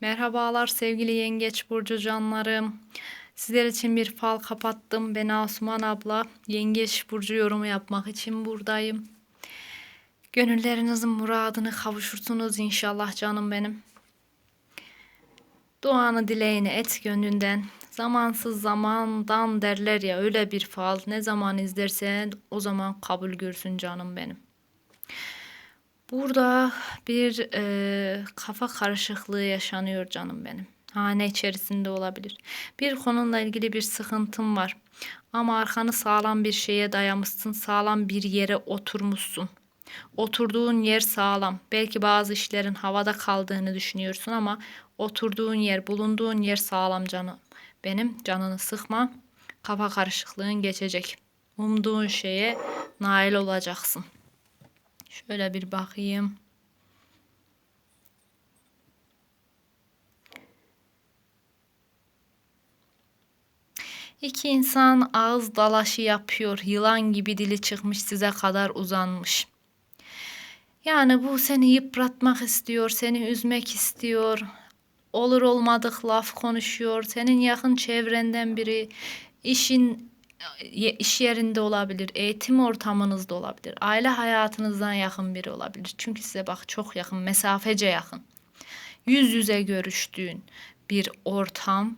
Merhabalar sevgili Yengeç Burcu canlarım. Sizler için bir fal kapattım. Ben Asuman abla. Yengeç Burcu yorumu yapmak için buradayım. Gönüllerinizin muradını kavuşursunuz inşallah canım benim. Duanı dileğini et gönlünden. Zamansız zamandan derler ya öyle bir fal. Ne zaman izlersen o zaman kabul görsün canım benim. Burada bir e, kafa karışıklığı yaşanıyor canım benim. Hane içerisinde olabilir. Bir konuyla ilgili bir sıkıntım var. Ama arkanı sağlam bir şeye dayamışsın. Sağlam bir yere oturmuşsun. Oturduğun yer sağlam. Belki bazı işlerin havada kaldığını düşünüyorsun ama oturduğun yer, bulunduğun yer sağlam canım. Benim canını sıkma. Kafa karışıklığın geçecek. Umduğun şeye nail olacaksın. Şöyle bir bakayım. İki insan ağız dalaşı yapıyor. Yılan gibi dili çıkmış size kadar uzanmış. Yani bu seni yıpratmak istiyor, seni üzmek istiyor. Olur olmadık laf konuşuyor. Senin yakın çevrenden biri işin iş yerinde olabilir, eğitim ortamınızda olabilir, aile hayatınızdan yakın biri olabilir. Çünkü size bak çok yakın, mesafece yakın. Yüz yüze görüştüğün bir ortam,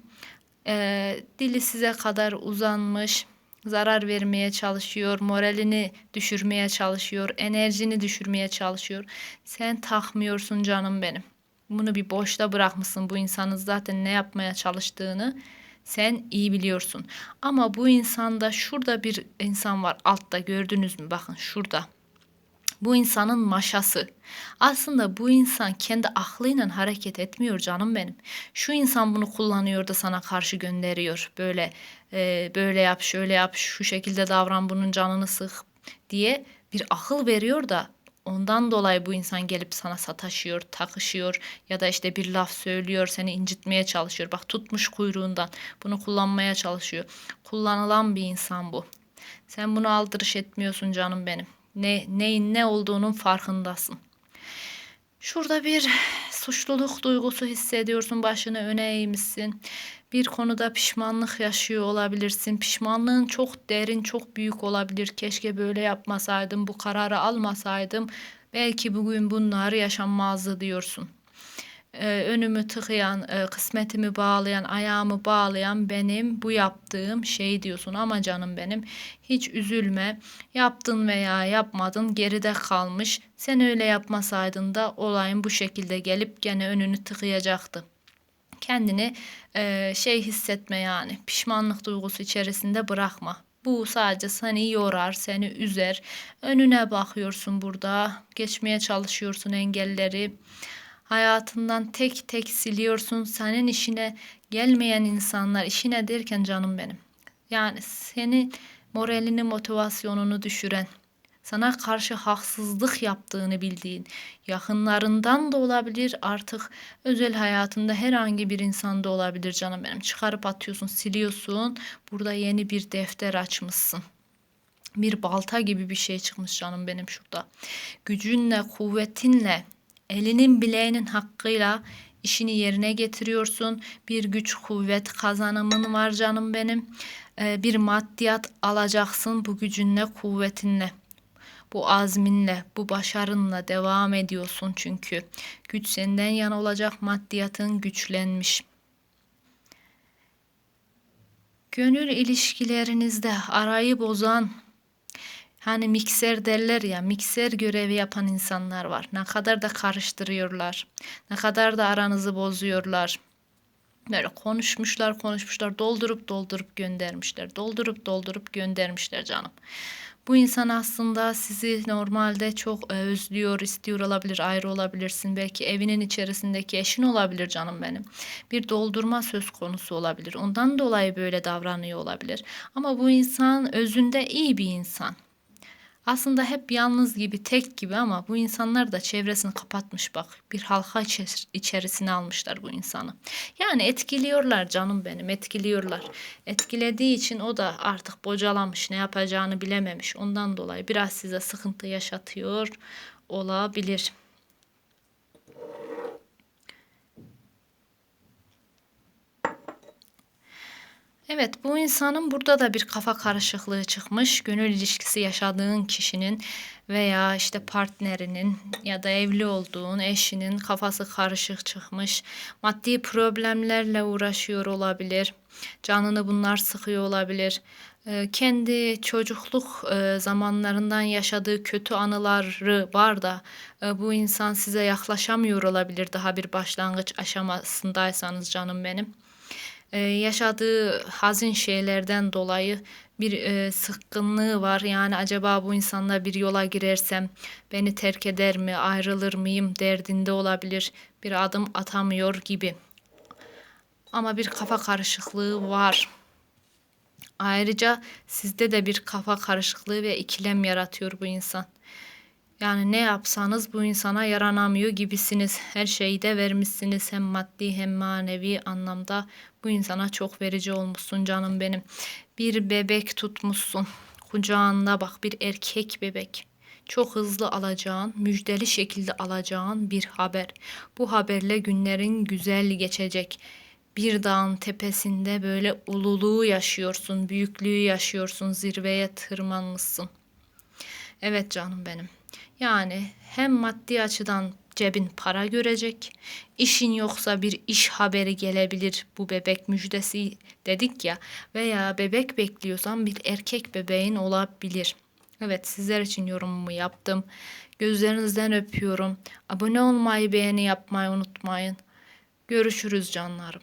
e, dili size kadar uzanmış, zarar vermeye çalışıyor, moralini düşürmeye çalışıyor, enerjini düşürmeye çalışıyor. Sen takmıyorsun canım benim. Bunu bir boşta bırakmışsın bu insanın zaten ne yapmaya çalıştığını sen iyi biliyorsun. Ama bu insanda şurada bir insan var altta gördünüz mü? Bakın şurada. Bu insanın maşası. Aslında bu insan kendi aklıyla hareket etmiyor canım benim. Şu insan bunu kullanıyor da sana karşı gönderiyor. Böyle e, böyle yap, şöyle yap, şu şekilde davran, bunun canını sık diye bir akıl veriyor da Ondan dolayı bu insan gelip sana sataşıyor, takışıyor ya da işte bir laf söylüyor, seni incitmeye çalışıyor. Bak tutmuş kuyruğundan bunu kullanmaya çalışıyor. Kullanılan bir insan bu. Sen bunu aldırış etmiyorsun canım benim. Ne neyin ne olduğunun farkındasın. Şurada bir suçluluk duygusu hissediyorsun, başını öne eğmişsin bir konuda pişmanlık yaşıyor olabilirsin. Pişmanlığın çok derin, çok büyük olabilir. Keşke böyle yapmasaydım, bu kararı almasaydım. Belki bugün bunlar yaşanmazdı diyorsun. Ee, önümü tıkayan, e, kısmetimi bağlayan, ayağımı bağlayan benim bu yaptığım şey diyorsun. Ama canım benim hiç üzülme. Yaptın veya yapmadın geride kalmış. Sen öyle yapmasaydın da olayın bu şekilde gelip gene önünü tıkayacaktı kendini e, şey hissetme yani pişmanlık duygusu içerisinde bırakma. Bu sadece seni yorar, seni üzer. Önüne bakıyorsun burada. Geçmeye çalışıyorsun engelleri. Hayatından tek tek siliyorsun. Senin işine gelmeyen insanlar, işine derken canım benim. Yani seni moralini, motivasyonunu düşüren, sana karşı haksızlık yaptığını bildiğin, yakınlarından da olabilir artık özel hayatında herhangi bir insanda olabilir canım benim. Çıkarıp atıyorsun, siliyorsun. Burada yeni bir defter açmışsın. Bir balta gibi bir şey çıkmış canım benim şurada. Gücünle, kuvvetinle, elinin bileğinin hakkıyla işini yerine getiriyorsun. Bir güç kuvvet kazanımın var canım benim. Ee, bir maddiyat alacaksın bu gücünle kuvvetinle. Bu azminle, bu başarınla devam ediyorsun çünkü. Güç senden yana olacak, maddiyatın güçlenmiş. Gönül ilişkilerinizde arayı bozan, hani mikser derler ya, mikser görevi yapan insanlar var. Ne kadar da karıştırıyorlar, ne kadar da aranızı bozuyorlar. Böyle konuşmuşlar, konuşmuşlar, doldurup doldurup göndermişler, doldurup doldurup göndermişler canım. Bu insan aslında sizi normalde çok e, özlüyor, istiyor olabilir, ayrı olabilirsin. Belki evinin içerisindeki eşin olabilir canım benim. Bir doldurma söz konusu olabilir. Ondan dolayı böyle davranıyor olabilir. Ama bu insan özünde iyi bir insan. Aslında hep yalnız gibi, tek gibi ama bu insanlar da çevresini kapatmış bak. Bir halka içerisine almışlar bu insanı. Yani etkiliyorlar canım benim, etkiliyorlar. Etkilediği için o da artık bocalamış, ne yapacağını bilememiş. Ondan dolayı biraz size sıkıntı yaşatıyor olabilir. Evet, bu insanın burada da bir kafa karışıklığı çıkmış. Gönül ilişkisi yaşadığın kişinin veya işte partnerinin ya da evli olduğun eşinin kafası karışık çıkmış. Maddi problemlerle uğraşıyor olabilir. Canını bunlar sıkıyor olabilir. Ee, kendi çocukluk e, zamanlarından yaşadığı kötü anıları var da e, bu insan size yaklaşamıyor olabilir daha bir başlangıç aşamasındaysanız canım benim e, yaşadığı hazin şeylerden dolayı bir e, sıkkınlığı var. Yani acaba bu insanla bir yola girersem beni terk eder mi, ayrılır mıyım derdinde olabilir. Bir adım atamıyor gibi. Ama bir kafa karışıklığı var. Ayrıca sizde de bir kafa karışıklığı ve ikilem yaratıyor bu insan. Yani ne yapsanız bu insana yaranamıyor gibisiniz. Her şeyi de vermişsiniz hem maddi hem manevi anlamda. Bu insana çok verici olmuşsun canım benim. Bir bebek tutmuşsun. Kucağında bak bir erkek bebek. Çok hızlı alacağın, müjdeli şekilde alacağın bir haber. Bu haberle günlerin güzel geçecek. Bir dağın tepesinde böyle ululuğu yaşıyorsun, büyüklüğü yaşıyorsun, zirveye tırmanmışsın. Evet canım benim. Yani hem maddi açıdan cebin para görecek, işin yoksa bir iş haberi gelebilir bu bebek müjdesi dedik ya veya bebek bekliyorsan bir erkek bebeğin olabilir. Evet sizler için yorumumu yaptım. Gözlerinizden öpüyorum. Abone olmayı, beğeni yapmayı unutmayın. Görüşürüz canlarım.